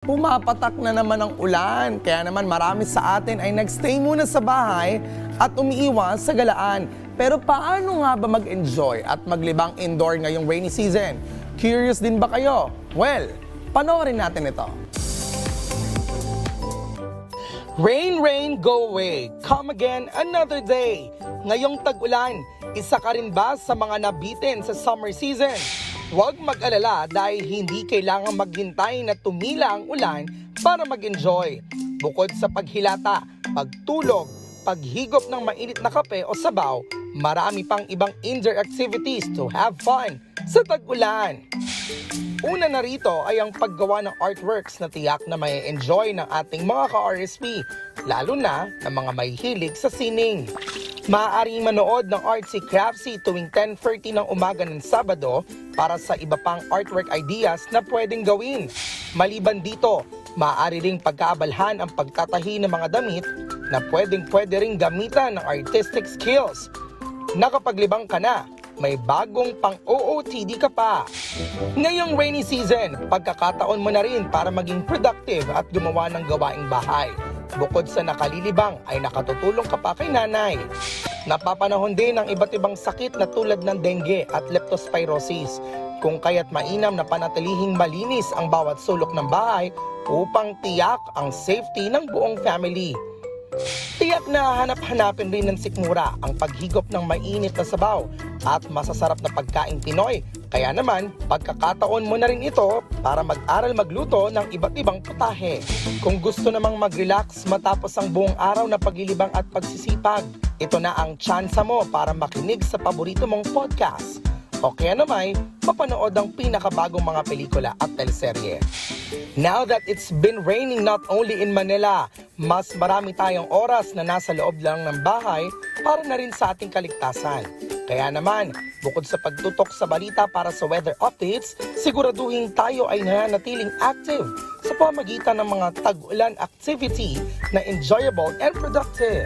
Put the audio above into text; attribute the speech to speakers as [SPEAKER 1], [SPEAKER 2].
[SPEAKER 1] Pumapatak na naman ang ulan, kaya naman marami sa atin ay nagstay muna sa bahay at umiiwas sa galaan. Pero paano nga ba mag-enjoy at maglibang indoor ngayong rainy season? Curious din ba kayo? Well, panoorin natin ito. Rain, rain, go away. Come again another day. Ngayong tag-ulan, isa ka rin ba sa mga nabitin sa summer season? Huwag mag-alala dahil hindi kailangan maghintay na tumila ang ulan para mag-enjoy. Bukod sa paghilata, pagtulog, paghigop ng mainit na kape o sabaw, marami pang ibang indoor activities to have fun sa tag-ulan. Una na rito ay ang paggawa ng artworks na tiyak na may enjoy ng ating mga ka-RSP, lalo na ng mga may hilig sa sining. Maaari manood ng Artsy Craftsy tuwing 10.30 ng umaga ng Sabado para sa iba pang artwork ideas na pwedeng gawin. Maliban dito, maaari ring pagkaabalhan ang pagtatahi ng mga damit na pwedeng pwede ring gamitan ng artistic skills. Nakapaglibang ka na, may bagong pang-OOTD ka pa. Ngayong rainy season, pagkakataon mo na rin para maging productive at gumawa ng gawaing bahay. Bukod sa nakalilibang ay nakatutulong ka pa kay nanay. Napapanahon din ang iba't ibang sakit na tulad ng dengue at leptospirosis. Kung kaya't mainam na panatilihing malinis ang bawat sulok ng bahay upang tiyak ang safety ng buong family. Tiyak na hanap-hanapin rin ng sikmura ang paghigop ng mainit na sabaw at masasarap na pagkain Pinoy. Kaya naman, pagkakataon mo na rin ito para mag-aral magluto ng iba't ibang putahe. Kung gusto namang mag-relax matapos ang buong araw na paglilibang at pagsisipag, ito na ang tsansa mo para makinig sa paborito mong podcast. O kaya naman, mapanood ang pinakabagong mga pelikula at teleserye. Now that it's been raining not only in Manila, mas marami tayong oras na nasa loob lang ng bahay para na rin sa ating kaligtasan. Kaya naman, bukod sa pagtutok sa balita para sa weather updates, siguraduhin tayo ay nananatiling active sa pamagitan ng mga tag-ulan activity na enjoyable and productive.